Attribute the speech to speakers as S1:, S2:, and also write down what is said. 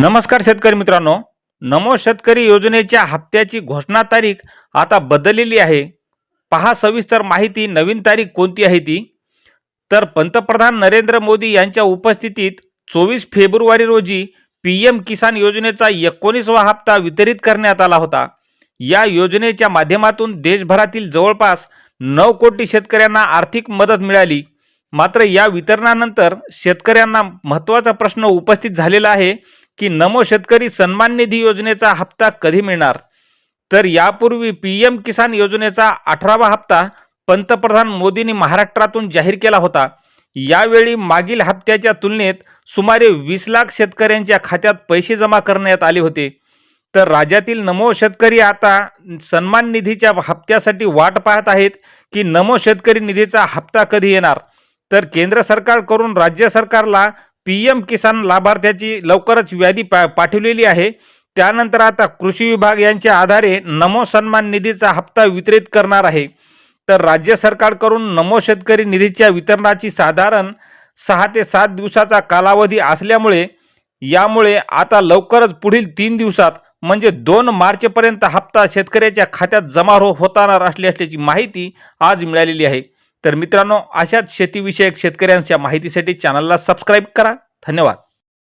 S1: नमस्कार शेतकरी मित्रांनो. नमो शेतकरी योजनेच्या हप्त्याची घोषणा तारीख आता बदललेली आहे. पहा सविस्तर माहिती. नवीन तारीख कोणती आहे ती? तर पंतप्रधान नरेंद्र मोदी यांच्या उपस्थितीत चोवीस फेब्रुवारी रोजी पी एम किसान योजनेचा एकोणीसवा हप्ता वितरित करण्यात आला होता. या योजनेच्या माध्यमातून देशभरातील जवळपास नऊ कोटी शेतकऱ्यांना आर्थिक मदत मिळाली. मात्र या वितरणानंतर शेतकऱ्यांना महत्त्वाचा प्रश्न उपस्थित झालेला आहे. की नमो शेतकरी सन्मान निधी योजनेचा हप्ता कधी मिळणार? तर यापूर्वी पी एम किसान योजनेचा अठरावा हप्ता पंतप्रधान मोदींनी महाराष्ट्रातून जाहीर केला होता. यावेळी मागील हप्त्याच्या तुलनेत सुमारे वीस लाख शेतकऱ्यांच्या खात्यात पैसे जमा करण्यात आले होते. तर राज्यातील नमो शेतकरी आता सन्मान निधीच्या हप्त्यासाठी वाट पाहत आहेत की नमो शेतकरी निधीचा हप्ता कधी येणार? तर केंद्र सरकारकडून राज्य सरकारला पी एम किसान लाभार्थ्याची लवकरच यादी पा पाठवलेली आहे. त्यानंतर आता कृषी विभाग यांच्या आधारे नमो सन्मान निधीचा हप्ता वितरित करणार आहे. तर राज्य सरकारकडून नमो शेतकरी निधीच्या वितरणाची साधारण सहा ते सात दिवसाचा कालावधी असल्यामुळे यामुळे आता लवकरच पुढील तीन दिवसात म्हणजे दोन मार्चपर्यंत हप्ता शेतकऱ्याच्या खात्यात जमा हो होताना असली असल्याची माहिती आज मिळालेली आहे. तर मित्रांनो अशाच शेतीविषयक शेतकऱ्यांच्या माहितीसाठी चॅनलला सबस्क्राईब करा. धन्यवाद.